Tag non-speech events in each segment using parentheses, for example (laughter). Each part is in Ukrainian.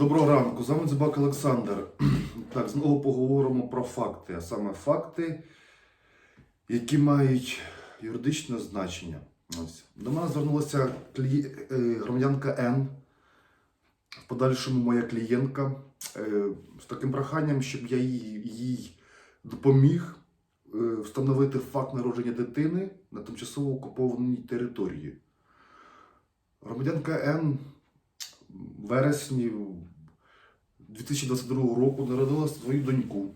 Доброго ранку, з вами Дзюбак Олександр. (clears throat) Так, знову поговоримо про факти, а саме факти, які мають юридичне значення. Ось. До мене звернулася клі... е, громадянка Н, в подальшому моя клієнтка, е, з таким проханням, щоб я їй, їй допоміг е, встановити факт народження дитини на тимчасово окупованій території. Громадянка Н вересні 2022 року народила свою доньку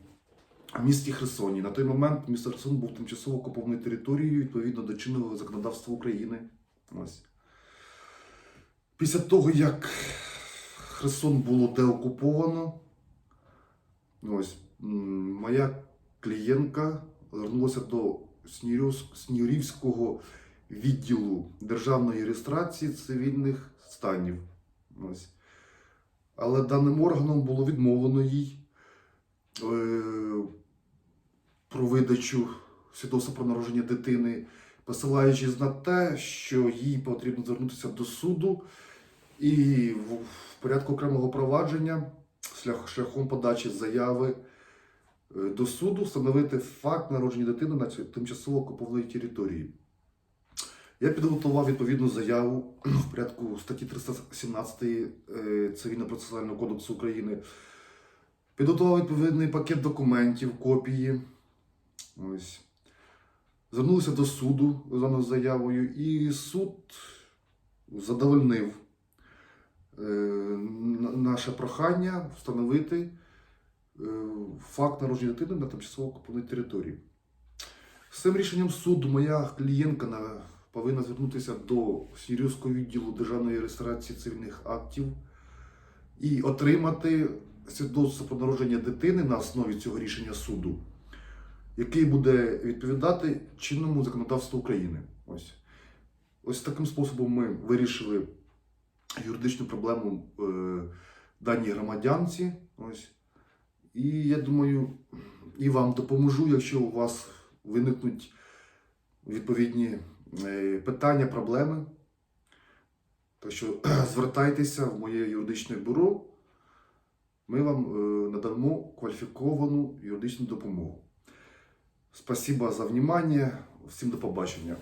в місті Херсоні. На той момент місто Херсон був тимчасово окупованою територією відповідно до чинного законодавства України. Ось. Після того, як Херсон було деокуповано, ось, моя клієнтка звернулася до Снігурівського відділу державної реєстрації цивільних станів. Ось. Але даним органом було відмовлено їй е, про видачу свідоцтва про народження дитини, посилаючись на те, що їй потрібно звернутися до суду і в, порядку окремого провадження шлях, шляхом подачі заяви е, до суду встановити факт народження дитини на тимчасово окупованій території. Я підготував відповідну заяву (clears throat) в порядку статті 317 е, Цивільно-процесуального кодексу України. Підготував відповідний пакет документів, копії. Ось. Звернулися до суду з даною заявою, і суд задовольнив е, наше прохання встановити е, факт народження дитини на тимчасово окупованій території. З цим рішенням суду моя клієнтка на- повинна звернутися до Сірійського відділу державної реєстрації цивільних актів і отримати свідоцтво про народження дитини на основі цього рішення суду, який буде відповідати чинному законодавству України. Ось. Ось таким способом ми вирішили юридичну проблему е, даній громадянці. Ось. І я думаю, і вам допоможу, якщо у вас виникнуть відповідні питання, проблеми. Так що (clears throat) звертайтеся в моє юридичне бюро, ми вам е, надамо кваліфіковану юридичну допомогу. Спасибо за внимание. Всім до побачення.